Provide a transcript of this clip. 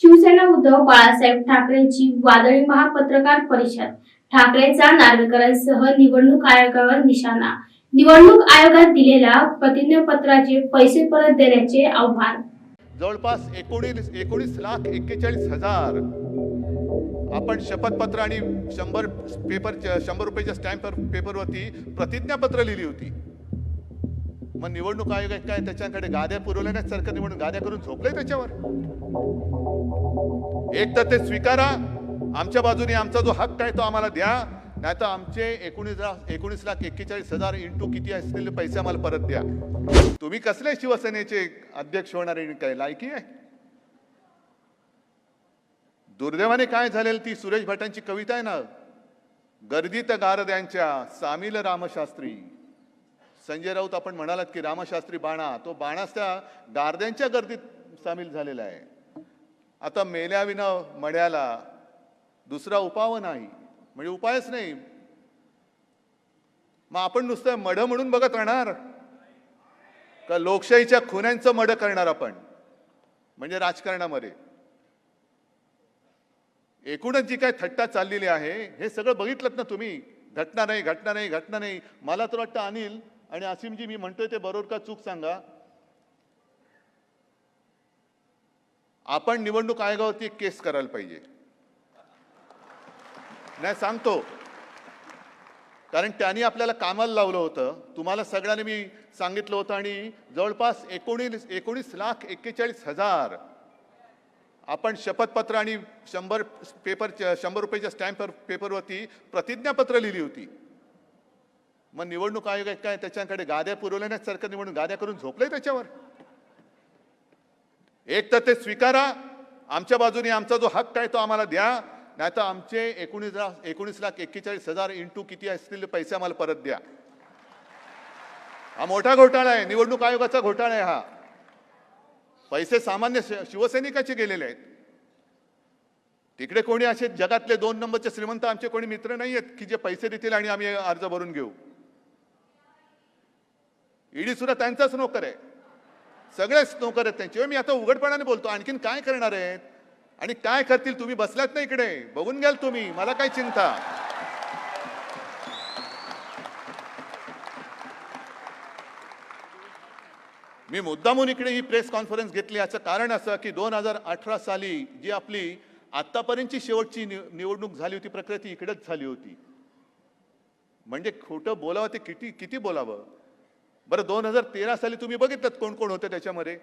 शिवसेना उद्धव बाळासाहेब ठाकरेंची वादळी महापत्रकार परिषद. ठाकरेंचा नार्वेकरांसह निवडणूक आयोगावर निशाणा. निवडणूक आयोगात दिलेल्या प्रतिज्ञापत्राचे पैसे परत देण्याचे आव्हान. जवळपास एकोणीस एकोणीस लाख एक्केचाळीस हजार आपण शपथपत्र आणि शंभर पेपर शंभर रुपयाच्या स्टॅम्प पेपरवरती प्रतिज्ञापत्र लिहिली होती. मग निवडणूक आयोग काय त्याच्याकडे गाद्या पुरवल्या नाही सरकार निवडून गाद्या करून झोपले त्याच्यावर? एक तर ते स्वीकारा. आमच्या बाजूने आमचा जो हक्क आहे तो आम्हाला द्या. नाही तर आमचे एकोणीस लाख एकोणीस लाख एक्केचाळीस हजार इंटू किती असलेले पैसे आम्हाला परत द्या. तुम्ही कसले शिवसेनेचे अध्यक्ष होणार काय लायकी आहे? दुर्दैवाने काय झालेलं ती सुरेश भटांची कविता आहे ना? गर्दीत गारद्यांच्या सामील रामशास्त्री. संजय राऊत आपण म्हणालात की रामशास्त्री बाणा तो बाणास त्या गारद्यांच्या गर्दीत सामील झालेला आहे. आता मेल्याविना मड्याला दुसरा उपाव नाही म्हणजे उपायच नाही. मग आपण नुसतं मड म्हणून बघत राहणार? का लोकशाहीच्या खुन्यांचं मड करणार आपण? म्हणजे राजकारणामध्ये. एकूणच जी काय थट्टा चाललेली आहे हे सगळं बघितलं ना तुम्ही? घटना नाही घटना नाही घटना नाही. मला तर वाटतं अनिल आणि असीमजी मी म्हणतोय ते बरोबर का चूक सांगा? आपण निवडणूक आयोगावरती एक केस करायला पाहिजे. नाही सांगतो. कारण त्यांनी आपल्याला कामाला लावलं होतं. तुम्हाला सगळ्यांनी मी सांगितलं होतं आणि जवळपास एकोणीस एकोणीस लाख एक्केचाळीस हजार आपण शपथपत्र आणि शंभर पेपर शंभर रुपयाच्या स्टॅम्प पेपरवरती प्रतिज्ञापत्र लिहिली होती. मग निवडणूक आयोग काय त्याच्याकडे गाद्या पुरवल्या नाही सरकार निवडणूक गाद्या करून झोपले त्याच्यावर. एक तर ते स्वीकारा आमच्या बाजूने आमचा जो हक्क आहे तो आम्हाला द्या नाही तर आमचे एकोणीस लाख एकोणीस लाख एक्केचाळीस हजार इंटू किती असतील पैसे आम्हाला परत द्या. हा मोठा घोटाळा आहे निवडणूक आयोगाचा घोटाळा आहे हा. पैसे सामान्य शिवसैनिकाचे गेलेले आहेत. तिकडे कोणी असे जगातले दोन नंबरचे श्रीमंत आमचे कोणी मित्र नाही आहेत की जे पैसे देतील आणि आम्ही अर्ज भरून घेऊ. ईडी सुद्धा त्यांचाच नोकर आहे. सगळेच नोकर आहेत त्यांचे. मी आता उघडपणाने बोलतो आणखीन काय करणार आहेत? आणि काय करतील? तुम्ही बसल्यात नाही इकडे. बघून घ्याल तुम्ही. मला काय चिंता. मी मुद्दामून इकडे ही प्रेस कॉन्फरन्स घेतली. याचं कारण असं की दोन हजार अठरा साली जी आपली आतापर्यंतची शेवटची निवडणूक झाली होती प्रकृती इकडेच झाली होती. म्हणजे खोटं बोलावं ते किती किती बोलावं? बरं दोन हजार तेरा साली तुम्ही बघितलं कोण कोण होतं त्याच्यामध्ये?